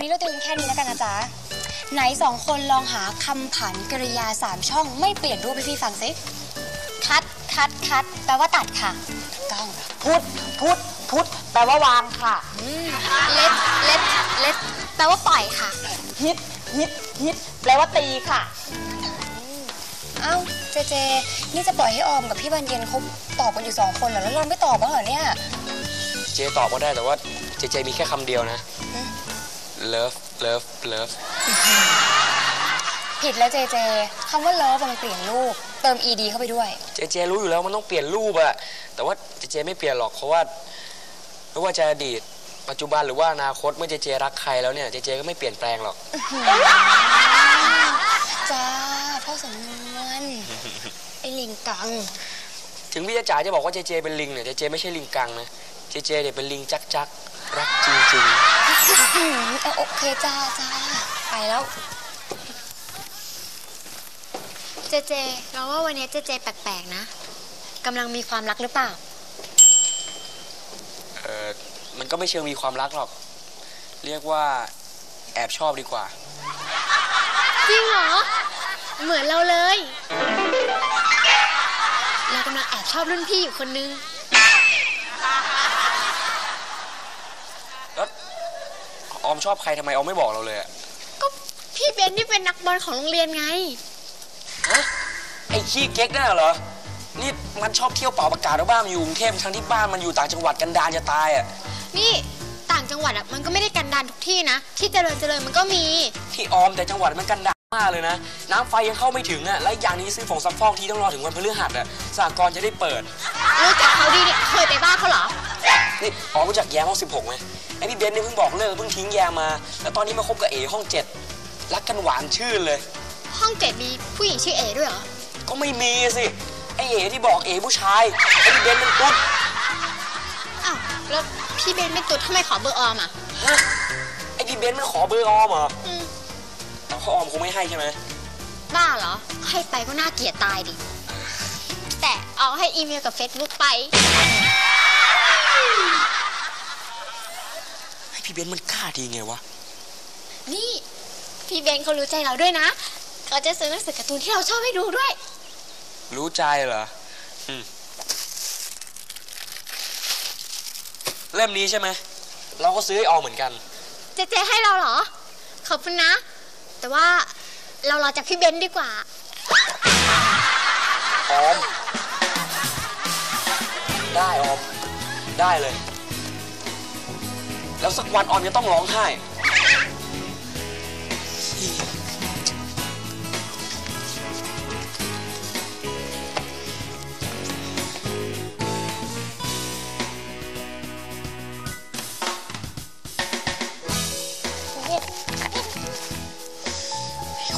วันนี้เราเตรียมแค่นี้แล้วกันนะจ๊ะ ไหนสองคนลองหาคำผันกริยาสามช่องไม่เปลี่ยนรูปให้พี่ฟังสิ คัด คัด คัด แปลว่าตัดค่ะถูกต้องพุทธพุทธพุทธแปลว่าวางค่ะ เล็ด เล็ด เล็ด แปลว่าปล่อยค่ะ ฮิต ฮิต ฮิต แปลว่าตีค่ะ เอ้า เจเจ นี่จะปล่อยให้ออมกับพี่บานเย็นเขาตอบกันอยู่สองคนเหรอ แล้วเราไม่ตอบบ้างเหรอเนี่ย เจตอบก็ได้แต่ว่าเจเจมีแค่คำเดียวนะ อืม love love love ผิดแล้วเจเจคำว่าเลิฟมันเปลี่ยนรูป เติม ed เข้าไปด้วย เจเจรู้อยู่แล้วมันต้องเปลี่ยนรูปอะแต่ว่าเจเจไม่เปลี่ยนหรอกเพราะว่าไม่ว่าจะอดีต ปัจจุบันหรือว่าอนาคตเมื่อเจเจรักใครแล้วเนี่ยเจเจก็ไม่เปลี่ยนแปลงหรอกจ้าพ่อสำนวนไอ้ลิงกัง ถึงพี่จ๋าจะบอกว่าเจเจเป็นลิงเนี่ยเจเจไม่ใช่ลิงกังนะเจเจเนี่ยเป็นลิงจักจัก รักจริงอืมเอาโอเคจ้าจ้าไปแล้ว เจเจ เราว่าวันนี้เจเจแปลกๆนะกำลังมีความรักหรือเปล่าๆเออมันก็ไม่เชิงมีความรักหรอก เรียกว่าแอบชอบดีกว่า จริงเหรอ เหมือนเราเลย เรากำลังแอบชอบรุ่นพี่อยู่คนนึง แล้ว ออมชอบใครทำไมออมไม่บอกเราเลยอะก็พี่เบนนี่เป็นนักบอลของโรงเรียนไง ฮะไอ้ขี้เก๊กน่ะเหรอ นี่มันชอบเที่ยวเป่าประกาศว่าบ้านมันอยู่กรุงเทพทั้งที่บ้านมันอยู่ต่างจังหวัดกันดารจะตายอะนี่ต่างจังหวัดอะมันก็ไม่ได้กันดานทุกที่นะ ที่เจริญเจริญมันก็มี ที่ออมแต่จังหวัดมันกันดารมากเลยนะ น้ำไฟยังเข้าไม่ถึงอะและอีกอย่างนี้ซื้อผงซักฟอกทีต้องรอถึงวันพฤหัสอะสหกรณ์จะได้เปิด รู้จักเขาดีเนี่ยเคยไปบ้านเขาเหรอ นี่ออมรู้จักแยมห้องสิบหกไหมไอพี่เบนซ์เนี่ยเพิ่งบอกเลิกเพิ่งทิ้งแยมมา แล้วตอนนี้มาคบกับเอห้องเจ็ดรักกันหวานชื่นเลย ห้องเจ็ดมีผู้หญิงชื่อเอด้วยเหรอ ก็ไม่มีสิไอเอที่บอกเอผู้ชายไอพี่เบนซ์เป็นตุ๊ดอ้าวแล้วพี่เบนเป็นตุ๊ดทำไมขอเบอร์ออมอะฮะไอพี่เบนซ์มันขอเบอร์ออมเหรออืมแต่เขาออมคงไม่ให้ใช่ไหมบ้าเหรอ ให้ไปก็น่าเกลียดตายดิ แต่เอาให้อีเมลกับเฟซบุ๊กไป ไอพี่เบนซ์มันกล้าดีไงวะ นี่ พี่เบนเขารู้ใจเราด้วยนะ เขาจะซื้อหนังสือการ์ตูนที่เราชอบให้ดูด้วย รู้ใจเหรออืมเล่มนี้ใช่ไหม เราก็ซื้อให้ออมเหมือนกัน เจเจให้เราเหรอ ขอบคุณนะ แต่ว่าเรารอจากพี่เบนดีกว่า ออม ได้ออม ได้เลย แล้วสักวันออมจะต้องร้องไห้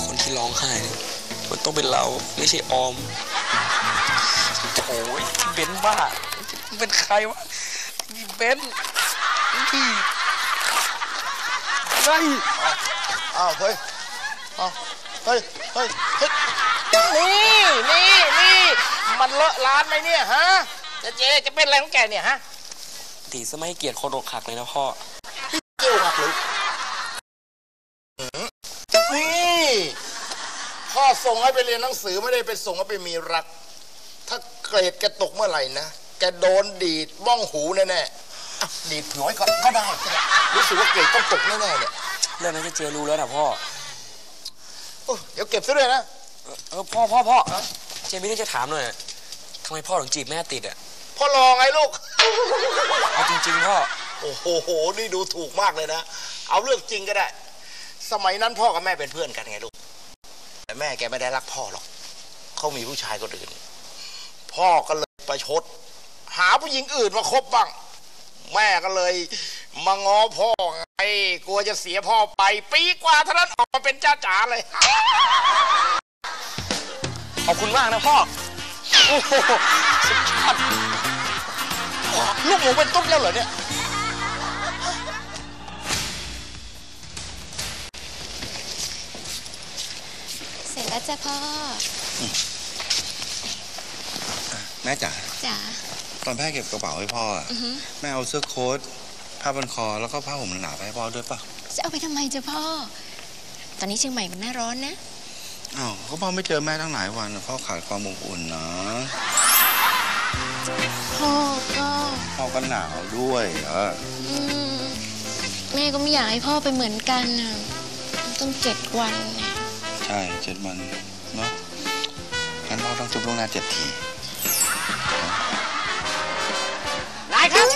คนที่ร้องไห้เนี่ยมันต้องเป็นเราไม่ใช่ออม โอ้ยเบนบ้ามันเป็นใครวะนี่ เบนนี่ไงอ้าวเฮ้ยอ้าวเฮ้ยเฮ้ยเฮ้ยนี่นี่นี่มันเลอะร้านไหมเนี่ยฮะเจเจจะเป็นอะไรของแกเนี่ยฮะตีสมัยเกลียดคนอกหักเลยนะพ่อเกี่ยวหักเลยนี่พ่อส่งให้ไปเรียนหนังสือไม่ได้ไปส่งให้ไปมีรัก ถ้าเกรดแกตกเมื่อไหร่นะ แกโดนดีดบ้องหูแน่ๆ อะดีดหัวให้ก็ก็ได้ก็ได้รู้สึกว่าเกรดต้องตกแน่ๆเนี่ยเรื่องนั้นเจะเจรู้แล้วนะพ่อโอ้เดี๋ยวเก็บซะด้วยนะ เออพ่อพ่อพ่อเจมีเรื่องจะถามหน่อยทำไมพ่อถึงจีบแม่ติดอะพ่อรอไงลูก เอาจริงๆพ่อโอ้โห นี่ดูถูกมากเลยนะ เอาเรื่องจริงก็ได้ สมัยนั้นพ่อกับแม่เป็นเพื่อนกันไงลูก แต่แม่แกไม่ได้รักพ่อหรอก เขามีผู้ชายคนอื่น พ่อก็เลยประชด หาผู้หญิงอื่นมาคบบ้าง แม่ก็เลย มาง้อพ่อไงกลัวจะเสียพ่อไป ปีกว่าเท่านั้นออกมาเป็นจ้าจ๋าเลย ขอบคุณมากนะพ่อ โอ้โหสุดยอดลูกหมูเป็นตุ๊ดแล้วเหรอเนี่ย เสร็จแล้วจ้ะพ่อ แม่จ๋าจ๋า ตอนแม่เก็บกระเป๋าให้พ่ออะแม่เอาเสื้อโค้ทผ้าพันคอแล้วก็ผ้าห่มหนาๆไปให้พ่อด้วยป่ะจจะเอาไปทำไมเจ้าพ่อ ตอนนี้เชียงใหม่มันหน้าร้อนนะ อ้าวก็พ่อไม่เจอแม่ตั้งหลายวันน่ะพ่อขาดความอบอุ่นนะพ่อก็พ่อก็หนาวด้วยเอออืมแม่ก็ไม่อยากให้พ่อไปเหมือนกันนะต้องเจ็ดวันนะ ใช่เจ็ดวันเนาะงั้นพ่อต้องจุบลวงหน้าเจ็ดทีายครับ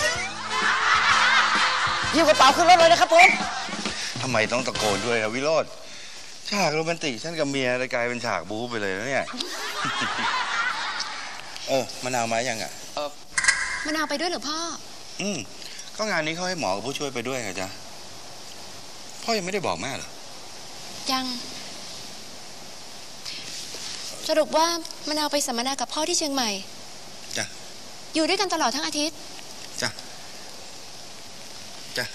ยิบกระเป๋าขึ้นรถเลยนะครับผมทำไมต้องตะโกนด้วยนะวิโรธฉากโรแมนติกฉันกับเมียเลยกลายเป็นฉากบู๊ไปเลยนะเนี่ย เออมะนาวมายังอะ มะนาวไปด้วยเหรอพ่อ อืมก็งานนี้เขาให้หมอกับผู้ช่วยไปด้วยเหรอจ๊ะ พ่อยังไม่ได้บอกแม่เหรอ ยัง สรุปว่ามะนาวไปสัมมนากับพ่อที่เชียงใหม่ จ้ะ อยู่ด้วยกันตลอดทั้งอาทิตย์ จ้ะจ้ะ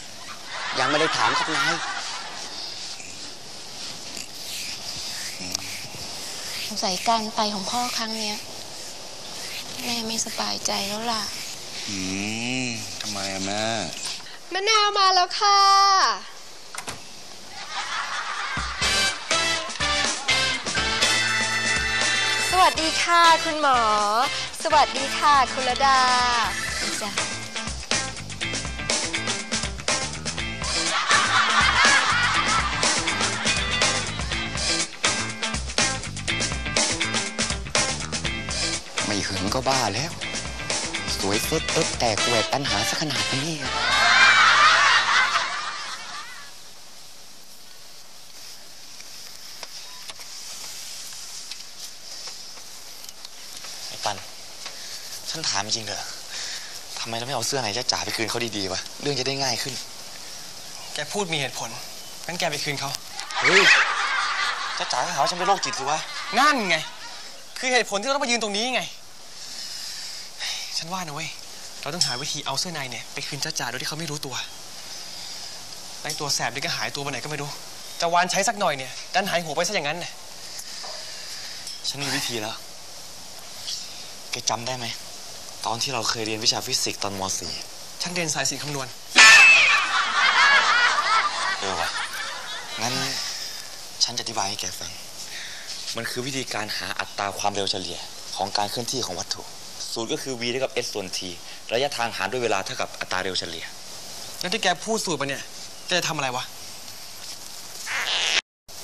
ยังไม่ได้ถามครับนายสงสัยการไปของพ่อครั้งเนี้ยแม่ไม่สบายใจแล้วล่ะ อืมทำไมอะแม่มะนาวมาแล้วค่ะ สวัสดีค่ะคุณหมอ สวัสดีค่ะคุณระดาจ้ะ แล้ว สวยเฟิดเอิบแตกแหวกปัญหาสักขนาดนี้ ไอ้ปัน ฉันถามจริงเถอะทำไมเราไม่เอาเสื้อไหนจะจ๋าไปคืนเขาดีๆวะ เรื่องจะได้ง่ายขึ้น แกพูดมีเหตุผล งั้นแกไปคืนเขา เฮ้ยจะจ๋าก็หาว่าฉันเป็นโรคจิตสิวะ นั่นไง คือเหตุผลที่เราต้องมายืนตรงนี้ไง ฉันว่านะเว้ย เราต้องหาวิธีเอาเสื้อในเนี่ยไปคืนจ้าจ๋าโดยที่เขาไม่รู้ตัวไอ้ตัวแสบนี่ก็หายตัวไปไหนก็ไม่รู้ จะวานใช้สักหน่อยเนี่ยดันหายหัวไปซะอย่างนั้นน่ะฉันมีวิธีแล้ว แกจำได้ไหม ตอนที่เราเคยเรียนวิชาฟิสิกส์ตอนม .4 ฉันเรียนสายศิลป์คำนวณเออวะงั้นฉันจะอธิบายให้แกฟัง มันคือวิธีการหาอัตราความเร็วเฉลี่ยของการเคลื่อนที่ของวัตถุ สูตรก็คือ v เท่ากับ s ส่วน t ระยะทางหารด้วยเวลาเท่ากับอัตราเร็วเฉลี่ยแล้วที่แกพูดสูตรไปเนี่ยแกจะทำอะไรวะ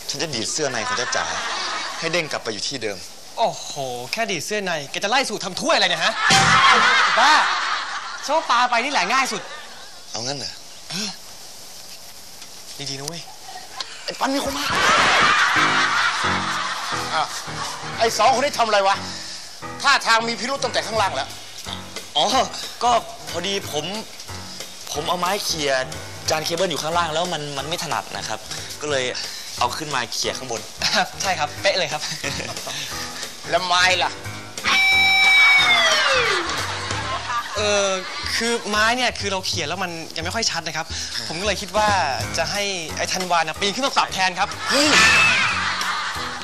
ฉันจะดีดเสื้อในของเจ้าจ๋าให้เด้งกลับไปอยู่ที่เดิม โอ้โห แค่ดีดเสื้อในแกจะไล่สูตรทำถ้วยอะไรเนี่ยฮะบ้าฉันว่าปลาไปนี่แหละง่ายสุด เอางั้นเหรอดีๆนะเว้ย ไอ้ปันมีคนมาอ้าวไอ้สองคนนี้ทำอะไรวะ ท่าทางมีพิรุษตั้งแต่ข้างล่างแล้ว อ๋อ ก็พอดีผม ผมเอาไม้เขี่ยจานเคเบิลอยู่ข้างล่างแล้วมันมันไม่ถนัดนะครับ ก็เลยเอาขึ้นมาเขี่ยข้างบน ใช่ครับเป๊ะเลยครับ แล้วไม้ล่ะ เออคือไม้เนี่ยคือเราเขียนแล้วมันยังไม่ค่อยชัดนะครับ ผมก็เลยคิดว่าจะให้ไอ้ธันวานะปีนขึ้นมาปรับแทนครับเฮ้ย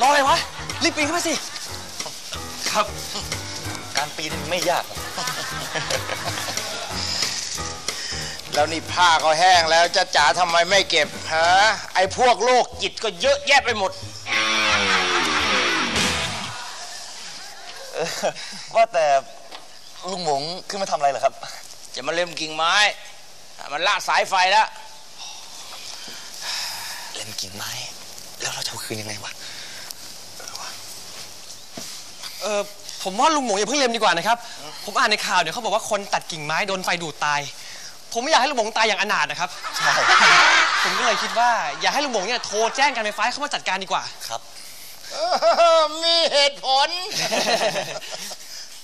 รออะไรวะรีบปีนขึ้นมาสิ ครับ การปีนนี่ไม่ยาก แล้วนี่ผ้าก็แห้งแล้วจะจ๋าทำไมไม่เก็บฮะไอ้พวกโรคจิตก็เยอะแยะไปหมดว่าแต่ลุงหมงขึ้นมาทำอะไรเหรอครับ จะมาเล่มกิ่งไม้อะมันละสายไฟแล้ว เล่นกิ่งไม้ แล้วเราจะเอาคืนยังไงวะ เออผมว่าลุงหมงอย่าเพิ่งเล็มดีกว่านะครับ ผมอ่านในข่าวเนี่ยเขาบอกว่าคนตัดกิ่งไม้โดนไฟดูดตาย ผมไม่อยากให้ลุงหมงตายอย่างอนาถนะครับ ใช่ผมก็เลยคิดว่าอยากให้ลุงหมงเนี่ยโทรแจ้งการไฟฟ้าให้เข้ามาจัดการดีกว่า ครับ เออมีเหตุผล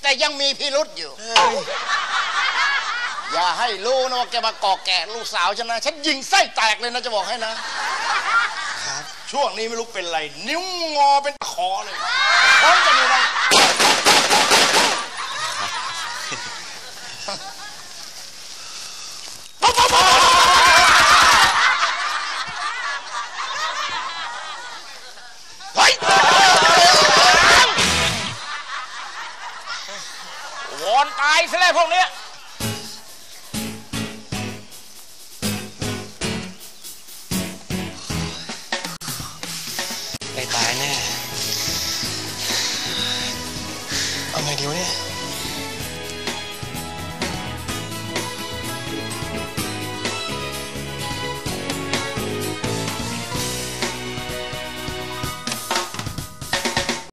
แต่ยังมีพิรุษอยู่ อย่าให้รู้นะว่าแกมาก่อแก่ลูกสาวฉันนะ ฉันยิงไส้แตกเลยนะจะบอกให้นะ ช่วงนี้ไม่รู้เป็นไร นิ้วงอเป็นตะขอเลยพร้อมจะมีอะไรเฮ้ย วอนตายซะแล้วพวกนี้ไปตายแน่ るよね。